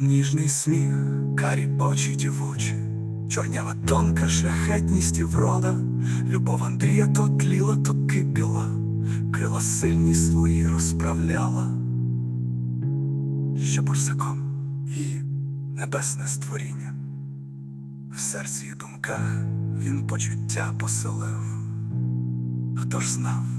Ніжний сміх, карі очі дівочі, чорнява тонка шляхетність і врода, любов Андрія то тліла, то кипіла, крила сильні свої розправляла, що бурсаком і небесне створіння. В серці і думках він почуття поселив. Хто ж знав?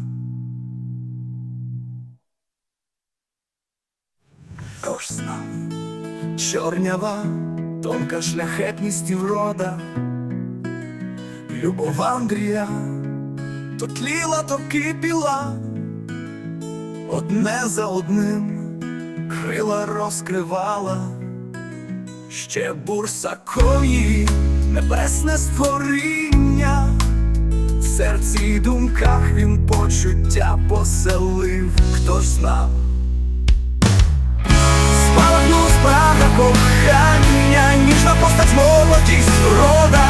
Чорнява, тонка шляхетність і врода, Любов Андрія, то тліла, то кипіла, одне за одним крила розкривала, ще бурсакові небесне створіння, в серці й думках він почуття поселив, хто ж знав. Ніжна молодість рода,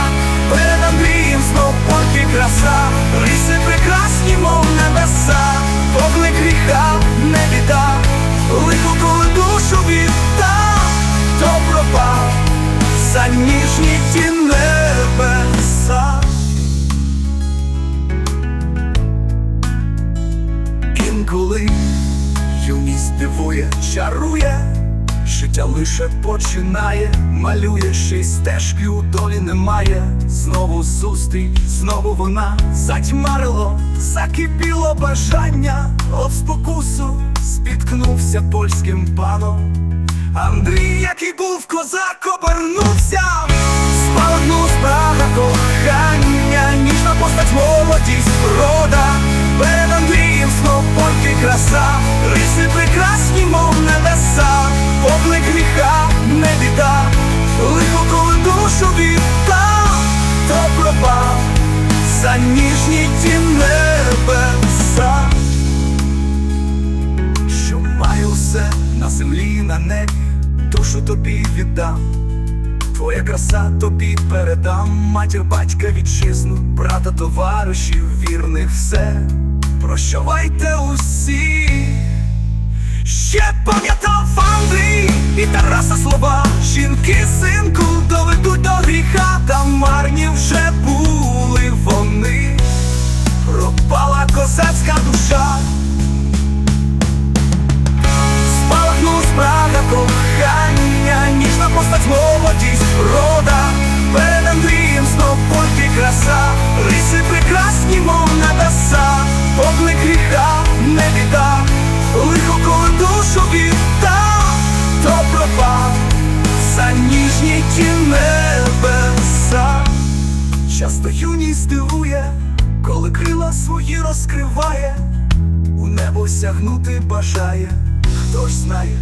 перед Андрієм знов польки краса, риси прекрасні, мов небеса, поклик гріха, не біда, лихо коли душу віддав, то пропав за ніжні ті небеса. Інколи юність дивує, чарує, життя лише починає, малює ще стежки у долі немає. Знову зустріч, знову вона. Затьмарило, закипіло бажання, от спокусу спіткнувся польським паном. Андрій, який був козак, обернувся, спалахнув спрага кохання, за ніжні ті небеса. Що маю все на землі, і на небі, душу тобі віддам, твоя краса тобі передам, матір, батька, вітчизну, брата, товаришів, вірних все, прощавайте усі. Ще пам'ятав Андрій і Тараса слова, жінки, синку, до свої розкриває, у небо сягнути бажає, хто ж знає.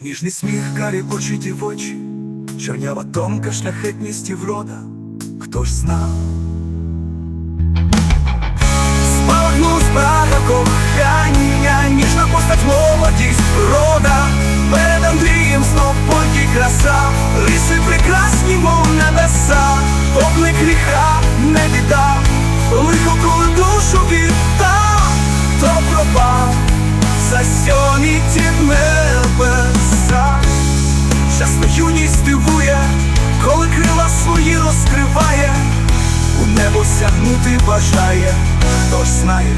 Ніжний сміх, карі очі дівочі, чорнява тонка шляхетність і врода, хто ж знав. Краса, риси прекрасні, мов небеса, поклик гріха, не біда, лихо коли душу віддав, то за сьомі ті небеса. Часто юність дивує, коли крила свої розкриває, у небо сягнути бажає, хто ж знає.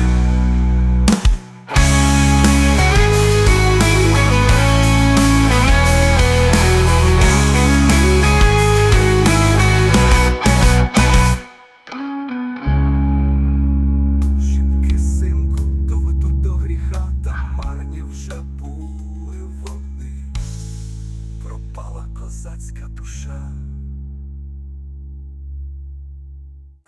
Se catuxar